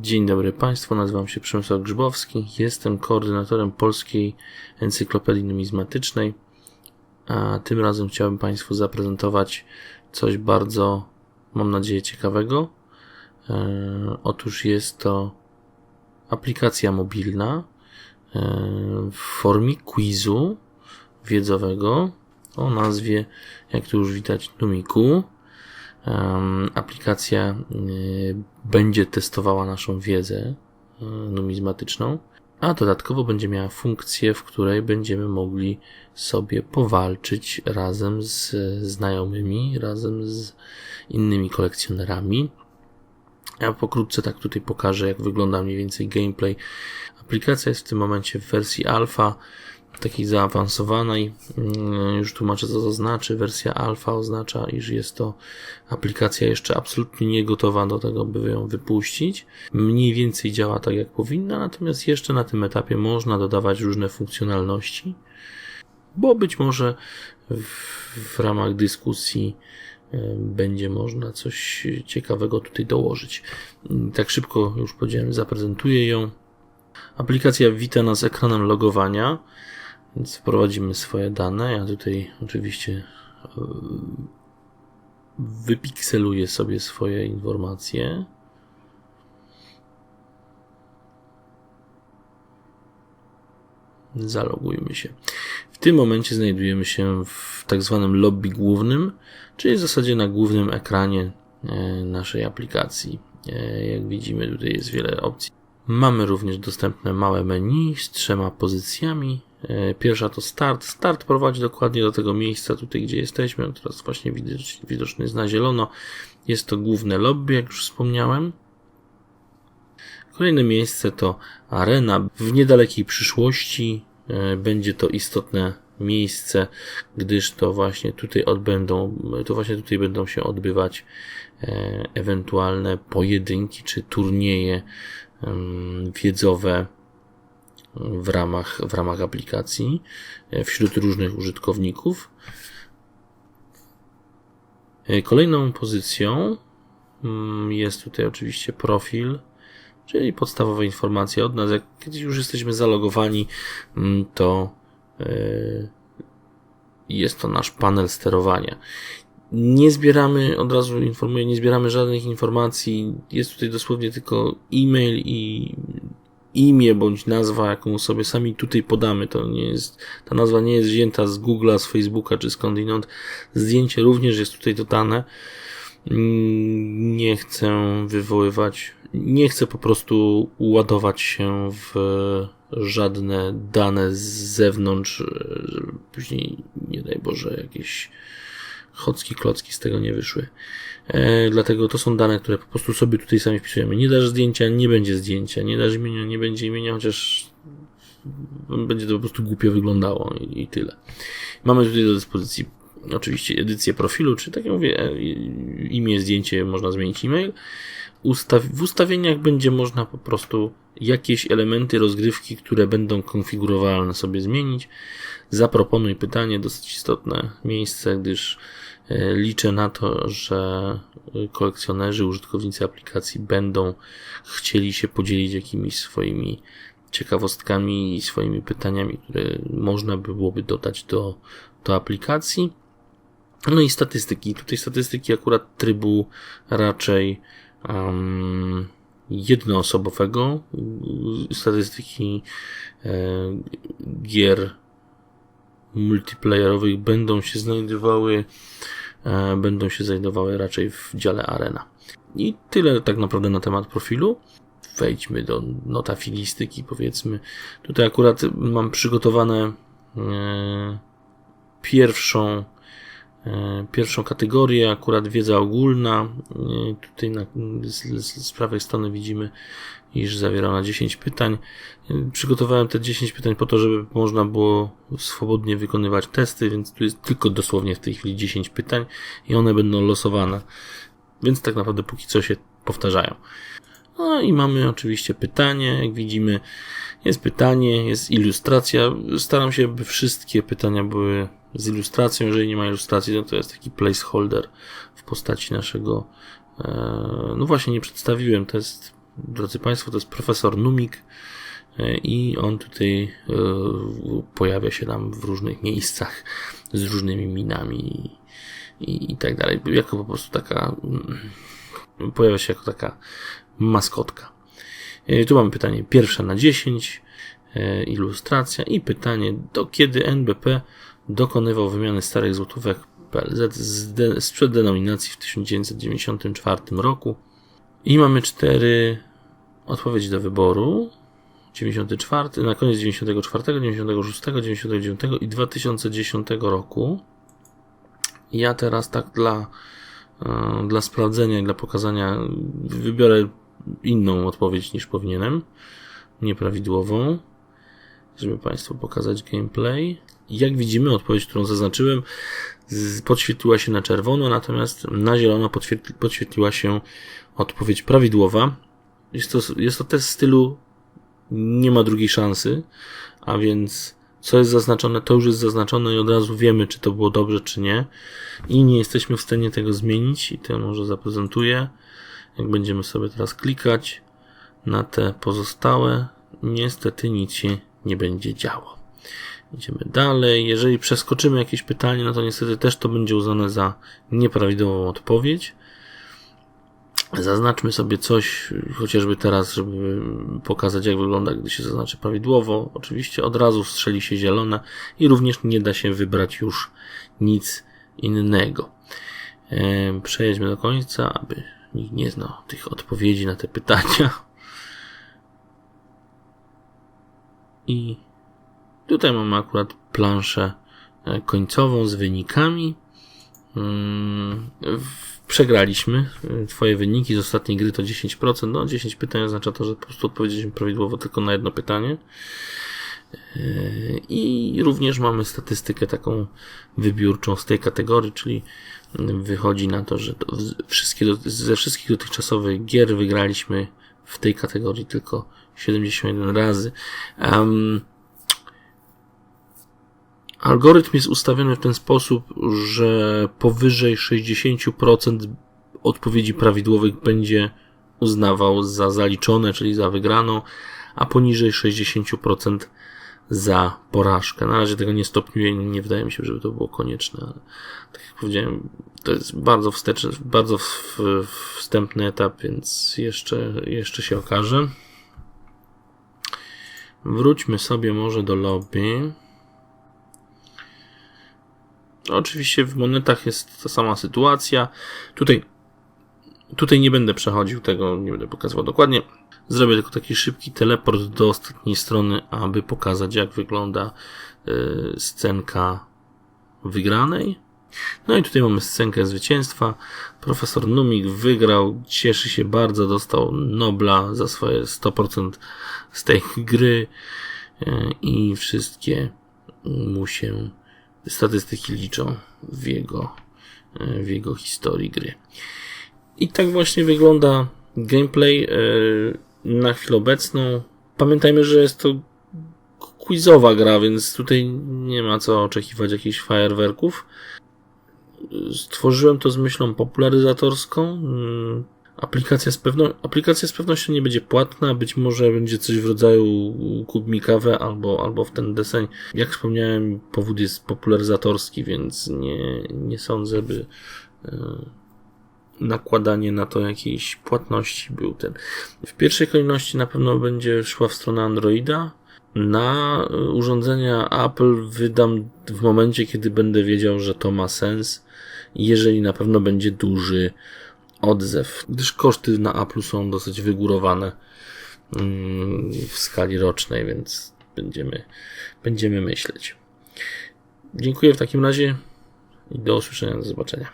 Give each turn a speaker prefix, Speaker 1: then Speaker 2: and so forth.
Speaker 1: Dzień dobry Państwu, nazywam się Przemysław Grzybowski, jestem koordynatorem Polskiej Encyklopedii Numizmatycznej, a tym razem chciałbym Państwu zaprezentować coś bardzo, mam nadzieję, ciekawego. E, otóż jest to aplikacja mobilna e, w formie quizu wiedzowego o nazwie, jak tu już widać, Numiku. Aplikacja y, będzie testowała naszą wiedzę y, numizmatyczną, a dodatkowo będzie miała funkcję, w której będziemy mogli sobie powalczyć razem z znajomymi, razem z innymi kolekcjonerami. Ja pokrótce tak tutaj pokażę, jak wygląda mniej więcej gameplay. Aplikacja jest w tym momencie w wersji alfa takiej zaawansowanej. Mm, już tłumaczę, co to znaczy. Wersja alfa oznacza, iż jest to aplikacja jeszcze absolutnie nie gotowa do tego, by ją wypuścić. Mniej więcej działa tak, jak powinna, natomiast jeszcze na tym etapie można dodawać różne funkcjonalności, bo być może w, w ramach dyskusji e, będzie można coś ciekawego tutaj dołożyć. Tak szybko już powiedziałem, zaprezentuję ją. Aplikacja wita nas ekranem logowania. Więc wprowadzimy swoje dane. Ja tutaj oczywiście e, wypikseluję sobie swoje informacje. Zalogujmy się. W tym momencie znajdujemy się w tak zwanym lobby głównym, czyli w zasadzie na głównym ekranie e, naszej aplikacji. E, jak widzimy, tutaj jest wiele opcji. Mamy również dostępne małe menu z trzema pozycjami pierwsza to start. Start prowadzi dokładnie do tego miejsca tutaj, gdzie jesteśmy. Teraz właśnie widoczny jest na zielono. Jest to główne lobby, jak już wspomniałem. Kolejne miejsce to arena. W niedalekiej przyszłości e, będzie to istotne miejsce, gdyż to właśnie tutaj odbędą, to właśnie tutaj będą się odbywać e, ewentualne pojedynki czy turnieje wiedzowe w ramach, w ramach aplikacji e, wśród różnych użytkowników. E, kolejną pozycją mm, jest tutaj oczywiście profil, czyli podstawowe informacje od nas. Jak kiedyś już jesteśmy zalogowani, mm, to e, jest to nasz panel sterowania. Nie zbieramy, od razu informuję, nie zbieramy żadnych informacji. Jest tutaj dosłownie tylko e-mail i imię bądź nazwa, jaką sobie sami tutaj podamy. To nie jest, ta nazwa nie jest wzięta z Google'a, z Facebooka czy skądinąd. Zdjęcie również jest tutaj dodane. Nie chcę wywoływać, nie chcę po prostu ładować się w żadne dane z zewnątrz, później, nie daj Boże, jakieś chocki klocki z tego nie wyszły. E, dlatego to są dane, które po prostu sobie tutaj sami wpisujemy. Nie dasz zdjęcia, nie będzie zdjęcia. Nie dasz imienia, nie będzie imienia, chociaż będzie to po prostu głupio wyglądało i, i tyle. Mamy tutaj do dyspozycji oczywiście edycję profilu, czy tak jak mówię, e, imię, zdjęcie, można zmienić e-mail. Ustaw w ustawieniach będzie można po prostu jakieś elementy rozgrywki, które będą konfigurowalne sobie zmienić. Zaproponuj pytanie, dosyć istotne miejsce, gdyż E, liczę na to, że kolekcjonerzy, użytkownicy aplikacji będą chcieli się podzielić jakimiś swoimi ciekawostkami i swoimi pytaniami, które można by byłoby dodać do, do aplikacji. No i statystyki. Tutaj statystyki akurat trybu raczej um, jednoosobowego. Statystyki e, gier multiplayerowych będą się znajdowały E, będą się znajdowały raczej w dziale Arena. I tyle tak naprawdę na temat profilu. Wejdźmy do notafilistyki, powiedzmy. Tutaj akurat mam przygotowane e, pierwszą pierwszą kategorię, akurat wiedza ogólna. Tutaj na, z, z prawej strony widzimy iż zawiera ona 10 pytań. Przygotowałem te 10 pytań po to, żeby można było swobodnie wykonywać testy, więc tu jest tylko dosłownie w tej chwili 10 pytań i one będą losowane. Więc tak naprawdę póki co się powtarzają. No i mamy oczywiście pytanie, jak widzimy jest pytanie, jest ilustracja. Staram się, by wszystkie pytania były z ilustracją. Jeżeli nie ma ilustracji, no to jest taki placeholder w postaci naszego. E, no właśnie, nie przedstawiłem. To jest drodzy Państwo, to jest profesor Numik e, i on tutaj e, pojawia się nam w różnych miejscach z różnymi minami i, i tak dalej. Jako po prostu taka, mm, pojawia się jako taka maskotka. Tu mamy pytanie pierwsze na 10, ilustracja i pytanie, do kiedy NBP dokonywał wymiany starych złotówek PLZ sprzed denominacji w 1994 roku. I mamy cztery odpowiedzi do wyboru. 94, na koniec 94, 96, 99 i 2010 roku. Ja teraz tak dla, e, dla sprawdzenia i dla pokazania wybiorę inną odpowiedź niż powinienem. Nieprawidłową. Żeby Państwu pokazać gameplay. Jak widzimy, odpowiedź, którą zaznaczyłem, podświetliła się na czerwono, natomiast na zielono podświetliła się odpowiedź prawidłowa. Jest to, jest to test stylu nie ma drugiej szansy, a więc co jest zaznaczone, to już jest zaznaczone i od razu wiemy, czy to było dobrze, czy nie. I nie jesteśmy w stanie tego zmienić i to może zaprezentuję. Jak będziemy sobie teraz klikać na te pozostałe, niestety nic się nie będzie działo. Idziemy dalej. Jeżeli przeskoczymy jakieś pytanie, no to niestety też to będzie uznane za nieprawidłową odpowiedź. Zaznaczmy sobie coś, chociażby teraz, żeby pokazać, jak wygląda, gdy się zaznaczy prawidłowo. Oczywiście od razu strzeli się zielone i również nie da się wybrać już nic innego. Przejedźmy do końca, aby nikt nie znał tych odpowiedzi na te pytania. I tutaj mamy akurat planszę e, końcową z wynikami. Mm, przegraliśmy. Twoje wyniki z ostatniej gry to 10%. No, 10 pytań oznacza to, że po prostu odpowiedzieliśmy prawidłowo tylko na jedno pytanie. I również mamy statystykę taką wybiórczą z tej kategorii, czyli wychodzi na to, że wszystkie, ze wszystkich dotychczasowych gier wygraliśmy w tej kategorii tylko 71 razy. Um, Algorytm jest ustawiony w ten sposób, że powyżej 60% odpowiedzi prawidłowych będzie uznawał za zaliczone, czyli za wygraną, a poniżej 60% za porażkę. Na razie tego nie stopniuję, nie wydaje mi się, żeby to było konieczne, ale tak jak powiedziałem, to jest bardzo wsteczny, bardzo wstępny etap, więc jeszcze, jeszcze się okaże. Wróćmy sobie może do lobby. No, oczywiście w monetach jest ta sama sytuacja. Tutaj, tutaj nie będę przechodził tego, nie będę pokazywał dokładnie. Zrobię tylko taki szybki teleport do ostatniej strony, aby pokazać, jak wygląda y, scenka wygranej. No i tutaj mamy scenkę zwycięstwa. Profesor Numik wygrał, cieszy się bardzo, dostał Nobla za swoje 100% z tej gry y, i wszystkie mu się statystyki liczą w jego, w jego historii gry. I tak właśnie wygląda gameplay e, na chwilę obecną. Pamiętajmy, że jest to quizowa gra, więc tutaj nie ma co oczekiwać jakichś fajerwerków. Stworzyłem to z myślą popularyzatorską. Aplikacja z, pewno, aplikacja z pewnością nie będzie płatna, być może będzie coś w rodzaju kup mi kawę albo, albo w ten deseń. Jak wspomniałem, powód jest popularyzatorski, więc nie, nie sądzę, by e, nakładanie na to jakiejś płatności był ten. W pierwszej kolejności na pewno będzie szła w stronę Androida. Na urządzenia Apple wydam w momencie, kiedy będę wiedział, że to ma sens. Jeżeli na pewno będzie duży odzew, gdyż koszty na Apple są dosyć wygórowane mm, w skali rocznej, więc będziemy, będziemy myśleć. Dziękuję w takim razie i do usłyszenia, do zobaczenia.